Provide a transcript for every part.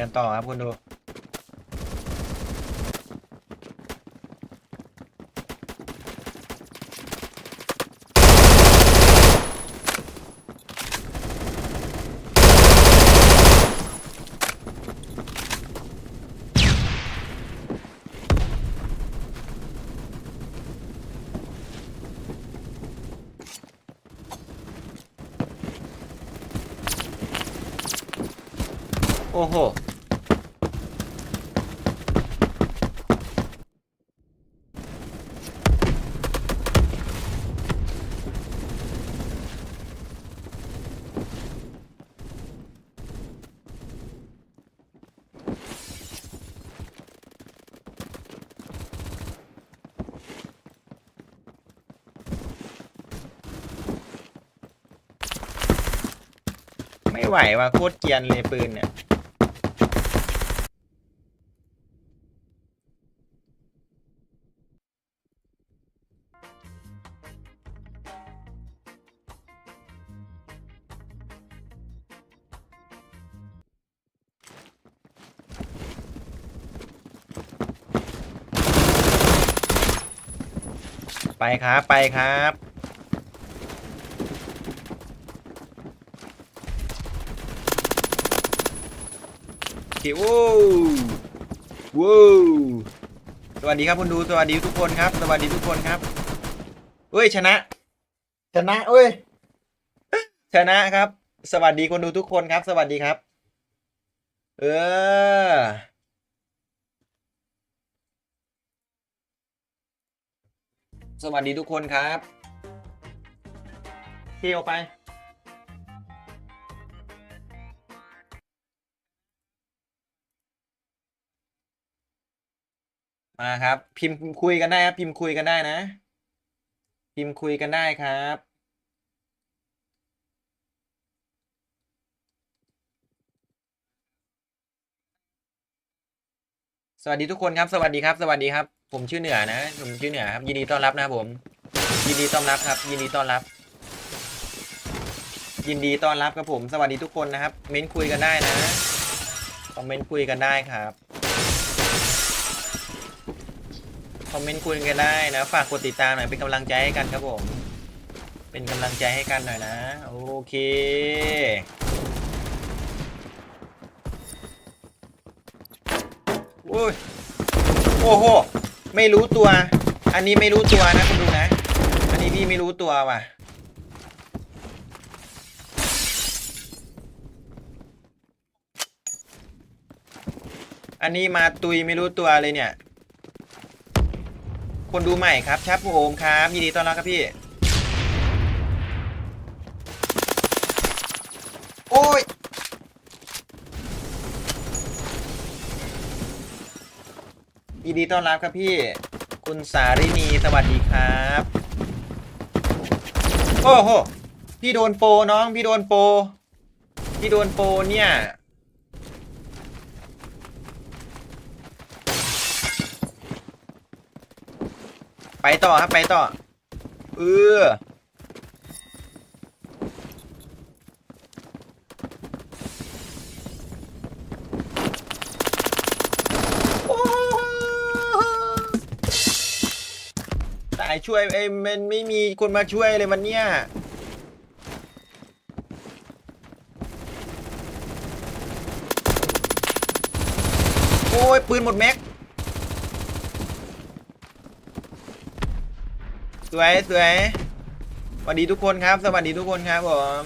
กันต่อครับคุณดู อ้โห ไม่ไหวว่ะโคตรเกรียนเลยปืนเนี่ย ไปครับ ไปครับ โอเคว้าวว้าวสวัสดีครับคุณดู สวัสดีทุกคนครับ สวัสดีทุกคนครับเอ้ยชนะ ชนะเอ้ย ชนะครับ สวัสดีคนดูทุกคนครับ สวัสดีครับ เออ สวัสดีทุกคนครับเที่ยวไป มาครับ พิมพ์คุยกันได้ครับ พิมพ์คุยกันได้นะ พิมพ์คุยกันได้ครับสวัสดีทุกคนครับ สวัสดีครับ สวัสดีครับ ผมชื่อเหนือนะ ผมชื่อเหนือครับ ยินดีต้อนรับนะครับผม ยินดีต้อนรับครับ ยินดีต้อนรับ ยินดีต้อนรับครับผม สวัสดีทุกคนนะครับ เม้นคุยกันได้นะ คอมเมนต์คุยกันได้ครับ คอมเมนต์คุยกันได้นะ ฝากกดติดตามหน่อยเป็นกำลังใจให้กันครับผม เป็นกำลังใจให้กันหน่อยนะ โอเคโอ้ยโอ้โห ไม่รู้ตัว อันนี้ไม่รู้ตัวนะคุณดูนะ อันนี้พี่ไม่รู้ตัวว่ะ อันนี้มาตุยไม่รู้ตัวเลยเนี่ย คนดูใหม่ครับชับโอมครับยินดีต้อนรับครับพี่ โอ้ย ยินดีต้อนรับครับพี่ คุณสารินีสวัสดีครับ โอ้โห พี่โดนโปน้องพี่โดนโป พี่โดนโปเนี่ย ไปต่อครับไปต่อ เออายช่วยเอ้ยมันไม่มีคนมาช่วยเลยมันเนี่ย โอ้ย ปืนหมดแม็ก สวยสวยสวัสดีทุกคนครับ สวัสดีทุกคนครับผม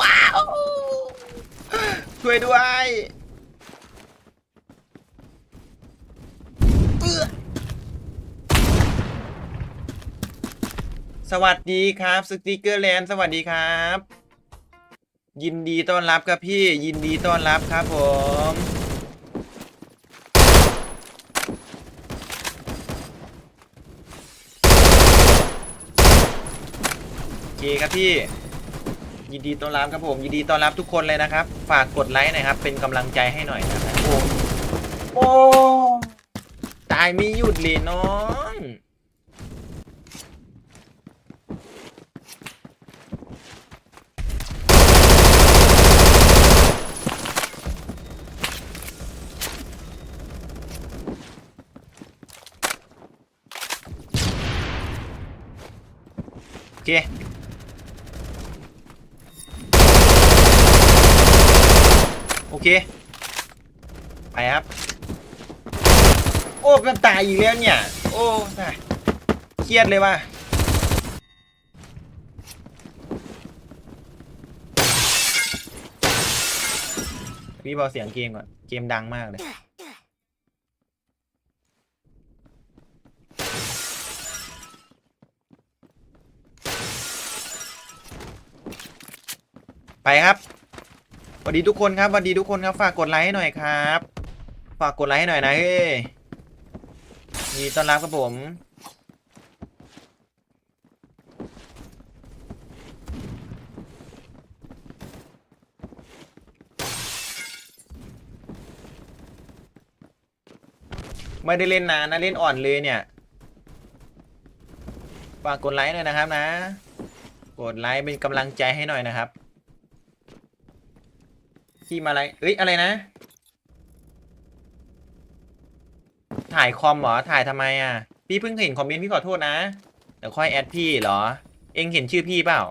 ว้าว ช่วยด้วยเอื้อ สวัสดีครับสติกเกอร์แลนด์สวัสดีครับ ยินดีต้อนรับครับพี่ ยินดีต้อนรับครับผม โอเคครับพี่ ยินดีต้อนรับครับผม ยินดีต้อนรับทุกคนเลยนะครับ ฝากกดไลค์หน่อยครับ เป็นกำลังใจให้หน่อยนะครับโอ้โอ้ตายไม่หยุดเลยน้อง เคโอเค ไปครับ โอ้กันตายอีกแล้วเนี่ย โอ้ตายเครียดเลยว่ะพี่เบาเสียงเกมก่อน เกมดังมากเลย ไปครับสวัสดีทุกคนครับสวัสดีทุกคนครับฝากกดไลค์ให้หน่อยครับ ฝากกดไลค์ให้หน่อยนะเฮ้ยยินดีต้อนรับครับผมไม่ได้เล่นนานนะเล่นอ่อนเลยเนี่ย ฝากกดไลค์หน่อยนะครับนะ กดไลค์เป็นกำลังใจให้หน่อยนะครับ ที่มาอะไรเอ้ย อะไรนะ ถ่ายคอมเหรอ ถ่ายทำไมอะ พี่เพิ่งเห็นคอมเมนต์พี่ขอโทษนะ เดี๋ยวค่อยแอดพี่เหรอ เอ็งเห็นชื่อพี่เปล่า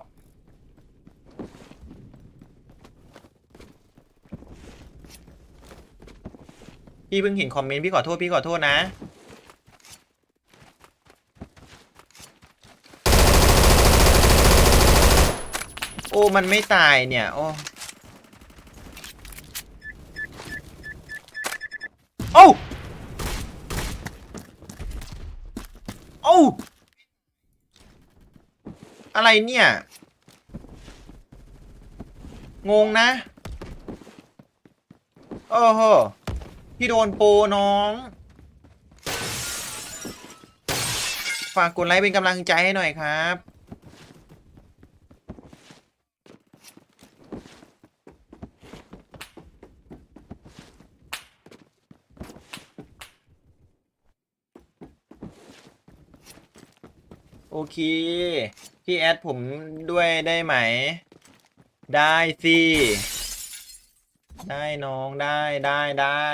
พี่เพิ่งเห็นคอมเมนต์พี่ขอโทษพี่ขอโทษนะโอ้ มันไม่ตายเนี่ย โอ้ โอ้โอ้ อะไรเนี่ย งงนะ โอ้โห พี่โดนโปน้อง ฝากกดไลค์เป็นกำลังใจให้หน่อยครับโอเค พี่แอดผมด้วยได้ไหม ได้สิ ได้น้องได้ได้ได้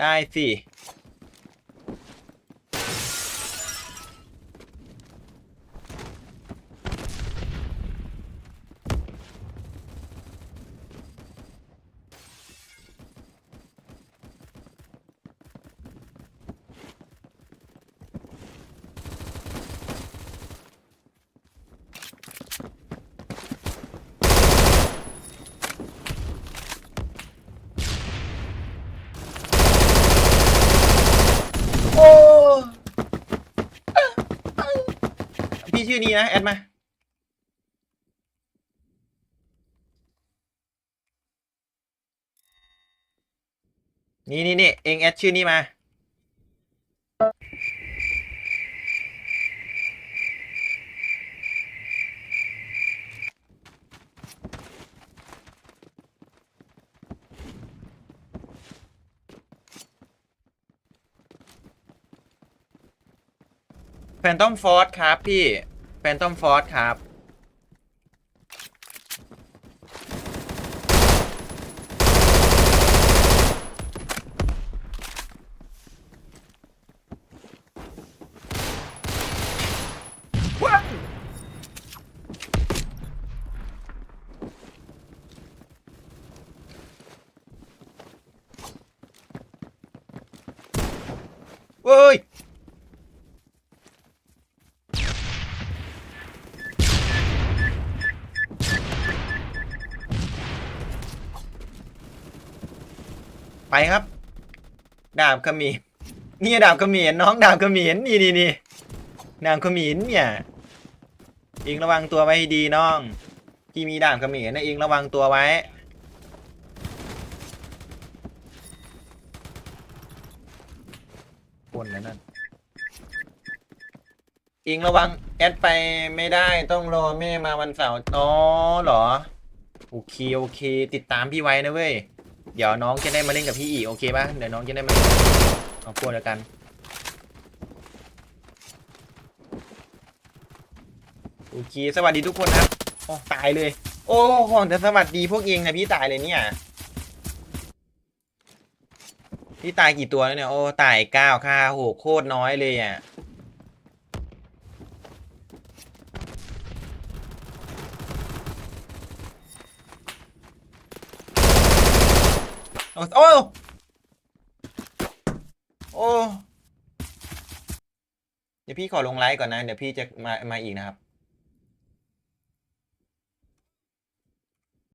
ได้สิ โอ้พี่ ชื่อนี้นะ แอดมา นี่นี่นี่เองแอดชื่อนี้มา แฟนตอมฟอร์สครับพี่ แฟนตอมฟอร์สครับว้าวเว้ย ไปครับ ดาบเขมีนี่ดาบเขมีน้องดาบเขมีนี่นี่นี่ดาบเขมีเนี่ยเองระวังตัวไว้ดีน้องที่มีดาบเขมีนะเองระวังตัวไว้ปนแล้วนั่นเองระวังแอดไปไม่ได้ต้องรอแม่มาวันเสาร์อ๋อเหรอ โอเค โอเค ติดตามพี่ไว้นะเว้ย เดี๋ยวน้องจะได้มาเล่นกับพี่อีกโอเคป่ะเดี๋ยวน้องจะได้มาเล่นเอาพวกแล้วกัน โอเค สวัสดีทุกคนครับโอ้ตายเลย โอ้ก่อนจะสวัสดีพวกเองนะพี่ตายเลยเนี่ยพี่ตายกี่ตัวแล้วเนี่ยโอ้ตายเก้าค่าโหโคตรน้อยเลยอะ โอ้โอ้โอ้เดี๋ยวพี่ขอลงไลฟ์ก่อนนะ เดี๋ยวพี่จะมามาอีกนะครับ